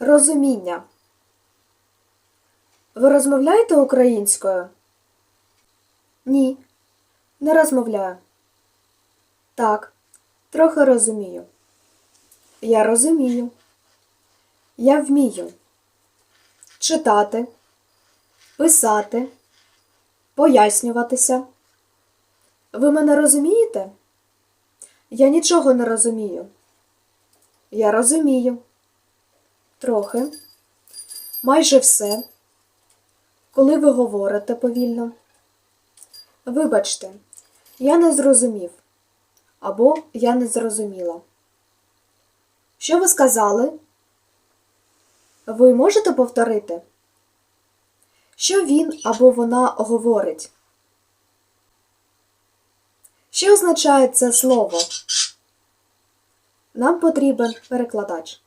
Розуміння. Ви розмовляєте українською? Ні, не розмовляю. Так, трохи розумію. Я розумію. Я вмію читати, писати, пояснюватися. Ви мене розумієте? Я нічого не розумію. Я розумію. Трохи. Майже все. Коли ви говорите повільно. Вибачте, я не зрозумів. Або я не зрозуміла. Що ви сказали? Ви можете повторити? Що він або вона говорить? Що означає це слово? Нам потрібен перекладач.